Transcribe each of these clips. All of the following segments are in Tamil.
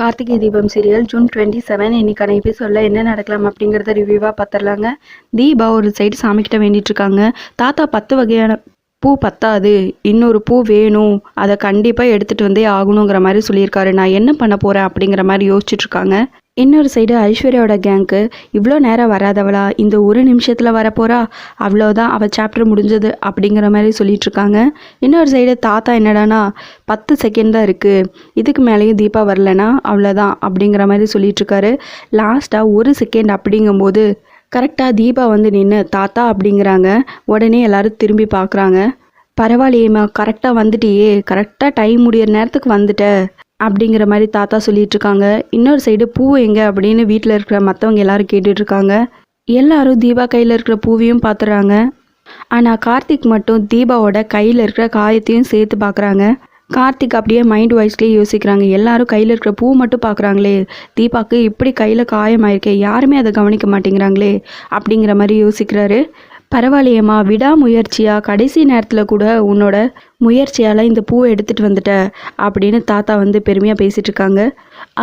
Karthigai Deepam serial June twenty seven இன்னைக்கான எபிசோடில் என்ன நடக்கலாம் அப்படிங்கிறத ரிவ்யூவாக பார்த்துடலாங்க தீபா ஒரு சைடு சாமிக்கிட்ட வேண்டிட்டு இருக்காங்க. தாத்தா பத்து வகையான பூ பத்தாது. இன்னொரு பூ வேணும். அதை கண்டிப்பாக எடுத்துகிட்டு வந்தே ஆகணுங்கிற மாதிரி சொல்லியிருக்காரு. நான் என்ன பண்ண போகிறேன் அப்படிங்கிற மாதிரி யோசிச்சுட்ருக்காங்க இருக்காங்க. இன்னொரு சைடு ஐஸ்வர்யாவோட கேங்க்கு இவ்வளோ நேரம் வராதவளா? இந்த ஒரு நிமிஷத்தில் வரப்போகிறா அவ்வளோதான் அவள் சாப்டர் முடிஞ்சது அப்படிங்கிற மாதிரி சொல்லிகிட்ருக்காங்க இன்னொரு சைடு தாத்தா என்னடானா பத்து செகண்ட் தான் இருக்குது இதுக்கு மேலேயும் தீபா வரலனா அவ்வளோதான் அப்படிங்கிற மாதிரி சொல்லிகிட்ருக்காரு லாஸ்ட்டாக ஒரு செகண்ட் அப்படிங்கும்போது கரெக்டாக தீபா வந்து நின்று தாத்தா அப்படிங்கிறாங்க. உடனே எல்லோரும் திரும்பி பார்க்குறாங்க பரவாயில்லையேம்மா கரெக்டாக வந்துட்டியே. கரெக்டாக டைம் முடியிற நேரத்துக்கு வந்துட்ட. அப்படிங்கிற மாதிரி தாத்தா சொல்லிட்டு இருக்காங்க இன்னொரு சைடு பூ எங்கே அப்படின்னு வீட்டில் இருக்கிற மற்றவங்க எல்லாரும் கேட்டுட்டு இருக்காங்க எல்லாரும் தீபா கையில் இருக்கிற பூவையும் பார்த்துறாங்க ஆனால் கார்த்திக் மட்டும் தீபாவோட கையில் இருக்கிற காயத்தையும் சேர்த்து பார்க்குறாங்க கார்த்திக் அப்படியே மைண்ட் வாய்ஸ்லேயே யோசிக்கிறாங்க. எல்லாரும் கையில் இருக்கிற பூ மட்டும் பார்க்குறாங்களே தீபாக்கு இப்படி கையில் காயமாயிருக்கே. யாருமே அதை கவனிக்க மாட்டேங்கிறாங்களே அப்படிங்கிற மாதிரி யோசிக்கிறாரு. பரவாயில்லையம்மா விடாமுயற்சியா? கடைசி நேரத்தில் கூட உன்னோட முயற்சியால் இந்த பூவை எடுத்துகிட்டு வந்துட்ட அப்படின்னு தாத்தா வந்து பெருமையாக பேசிகிட்டு இருக்காங்க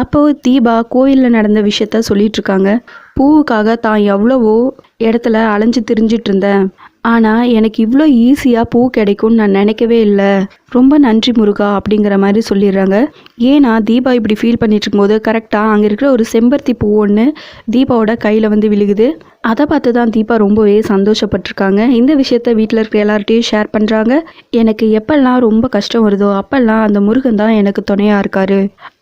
அப்போது தீபா கோயிலில் நடந்த விஷயத்த சொல்லிட்டு இருக்காங்க பூவுக்காக தான் எவ்வளவோ இடத்துல அலைஞ்சு திரிஞ்சிட்டு இருந்தேன். ஆனால் எனக்கு இவ்வளோ ஈஸியாக பூ கிடைக்கும்னு நான் நினைக்கவே இல்லை. ரொம்ப நன்றி முருகா அப்படிங்கிற மாதிரி சொல்லிடுறாங்க. ஏன்னா தீபா இப்படி ஃபீல் பண்ணிட்டு இருக்கும்போது கரெக்டாக அங்கே இருக்கிற ஒரு செம்பருத்தி பூ ஒன்று தீபாவோட கையில் வந்து விழுகுது. அதை பார்த்து தான் தீபா ரொம்பவே சந்தோஷப்பட்டிருக்காங்க. இந்த விஷயத்த வீட்டில் இருக்கிற எல்லார்ட்டையும் ஷேர் பண்ணுறாங்க எனக்கு எப்பெல்லாம் ரொம்ப கஷ்டம் வருதோ அப்பெல்லாம் அந்த முருகன் தான் எனக்கு துணையாக இருக்காரு.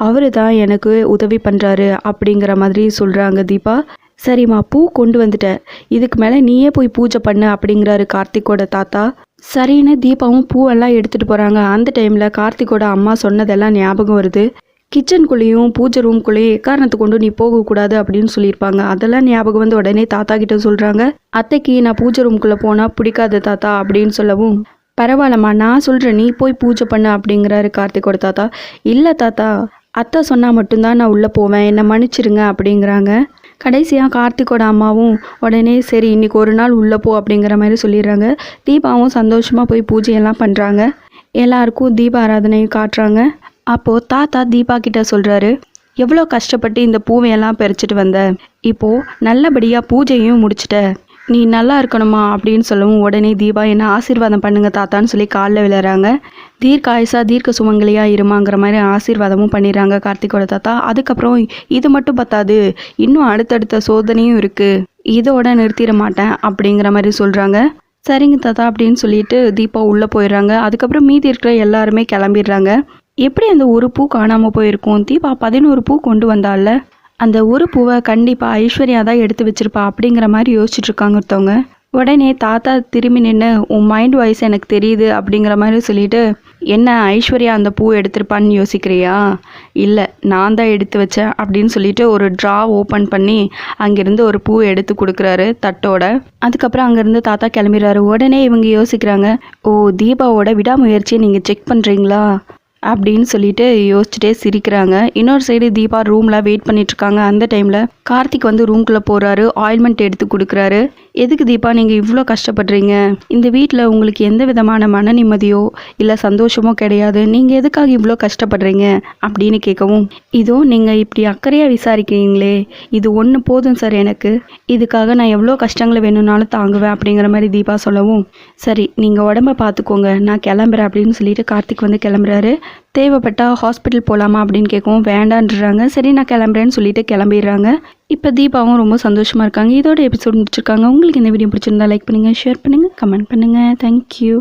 அவரு தான் எனக்கு உதவி பண்ணுறாரு அப்படிங்கிற மாதிரி சொல்கிறாங்க தீபா. சரிம்மா பூ கொண்டு வந்துட்டேன். இதுக்கு மேலே நீயே போய் பூஜை பண்ணு அப்படிங்கிறாரு கார்த்திக்கோட தாத்தா. சரின்னு தீபாவும் பூவெல்லாம் எடுத்துகிட்டு போகிறாங்க அந்த டைமில் கார்த்திக்கோட அம்மா சொன்னதெல்லாம் ஞாபகம் வருது. கிச்சனுக்குள்ளேயும் பூஜை ரூம்குள்ளேயும் எக்காரணத்து கொண்டு நீ போகக்கூடாது அப்படின்னு சொல்லியிருப்பாங்க. அதெல்லாம் ஞாபகம் வந்து உடனே தாத்தா கிட்ட சொல்கிறாங்க அத்தைக்கு நான் பூஜை ரூம்குள்ளே போனால் பிடிக்காது தாத்தா அப்படின்னு சொல்லவும் பரவாயில்லம்மா நான் சொல்கிறேன் நீ போய் பூஜை பண்ணு அப்படிங்கிறாரு கார்த்திகோட தாத்தா. இல்லை தாத்தா அத்தை சொன்னால் மட்டும்தான் நான் உள்ளே போவேன். என்னை மன்னிச்சிருங்க அப்படிங்கிறாங்க. கடைசியாக கார்த்திகோட அம்மாவும் உடனே சரி இன்னைக்கு ஒரு நாள் உள்ளே போ அப்படிங்கிற மாதிரி சொல்லிடுறாங்க. தீபாவும் சந்தோஷமாக போய் பூஜையெல்லாம் பண்ணுறாங்க எல்லாருக்கும் தீப ஆராதனையும் காட்டுறாங்க. அப்போது தாத்தா தீபா கிட்ட சொல்கிறாரு எவ்வளோ கஷ்டப்பட்டு இந்த பூவையெல்லாம் பறிச்சிட்டு வந்த? இப்போது நல்லபடியாக பூஜையும் முடிச்சிட்ட. நீ நல்லா இருக்கணுமா அப்படின்னு சொல்லவும் உடனே தீபா என்ன ஆசீர்வாதம் பண்ணுங்க தாத்தான்னு சொல்லி காலில் விழுறாங்க. தீர்க்க ஆயுசா தீர்க்க சுமங்கலியா இருமாங்கிற மாதிரி ஆசீர்வாதமும் பண்ணிடுறாங்க கார்த்திகோட தாத்தா. அதுக்கப்புறம் இது மட்டும் பத்தாது இன்னும் அடுத்தடுத்த சோதனையும் இருக்குது இதோட நிறுத்திட மாட்டேன் அப்படிங்கிற மாதிரி சொல்கிறாங்க சரிங்க தாத்தா அப்படின்னு சொல்லிட்டு தீபா உள்ளே போயிடுறாங்க. அதுக்கப்புறம் மீதி இருக்கிற எல்லாருமே கிளம்பிடுறாங்க. எப்படி அந்த ஒரு பூ காணாமல் போயிருக்கும்? தீபா பதினோரு பூ கொண்டு வந்தால அந்த ஒரு பூவை கண்டிப்பாக ஐஸ்வர்யா தான் எடுத்து வச்சிருப்பா அப்படிங்கிற மாதிரி யோசிச்சுட்டு இருக்காங்க ஒருத்தவங்க. உடனே தாத்தா திரும்பி நின்று உன் மைண்ட் வாய்ஸ் எனக்கு தெரியுது அப்படிங்கிற மாதிரி சொல்லிட்டு என்ன ஐஸ்வர்யா அந்த பூ எடுத்திருப்பான்னு யோசிக்கிறியா? இல்லை நான் தான் எடுத்து வச்சேன் அப்படின்னு சொல்லிட்டு ஒரு ட்ரா ஓப்பன் பண்ணி அங்கேருந்து ஒரு பூ எடுத்து கொடுக்குறாரு தட்டோட. அதுக்கப்புறம் அங்கேருந்து தாத்தா கிளம்பிடுறாரு. உடனே இவங்க யோசிக்கிறாங்க ஓ தீபாவோட விடாமுயற்சியை நீங்கள் செக் பண்ணுறீங்களா அப்படின்னு சொல்லிட்டு யோசிச்சுட்டே சிரிக்கிறாங்க. இன்னொரு சைடு தீபா ரூமில் வெயிட் பண்ணிட்டு இருக்காங்க அந்த டைமில் கார்த்திக் வந்து ரூம்குள்ளே போகிறாரு ஆயில்மெண்ட் எடுத்து கொடுக்குறாரு. எதுக்கு தீபா நீங்கள் இவ்வளோ கஷ்டப்படுறீங்க? இந்த வீட்டில் உங்களுக்கு எந்த விதமான மன நிம்மதியோ இல்லை சந்தோஷமோ கிடையாது. நீங்கள் எதுக்காக இவ்வளோ கஷ்டப்படுறீங்க? அப்படின்னு கேட்கவும் இதோ நீங்கள் இப்படி அக்கறையாக விசாரிக்கிறீங்களே. இது ஒன்று போதும் சார் எனக்கு. இதுக்காக நான் எவ்வளோ கஷ்டங்களை வேணும்னாலும் தாங்குவேன் அப்படிங்கிற மாதிரி தீபா சொல்லவும் சரி நீங்கள் உடம்ப பார்த்துக்கோங்க. நான் கிளம்புறேன் அப்படின்னு சொல்லிட்டு கார்த்திக் வந்து கிளம்புறாரு. தேவைப்பட்டால் ஹாஸ்பிட்டல் போகலாமா அப்படின்னு கேட்கவும் வேண்டான்றாங்க. சரி நான் கிளம்புறேன்னு சொல்லிட்டு கிளம்பிடுறாங்க. இப்போ தீபாவும் ரொம்ப சந்தோஷமாக இருக்காங்க. இதோட எபிசோட் முடிச்சிருக்காங்க. உங்களுக்கு இந்த வீடியோ பிடிச்சிருந்தா லைக் பண்ணுங்கள் ஷேர் பண்ணுங்கள் கமெண்ட் பண்ணுங்கள் தேங்க்யூ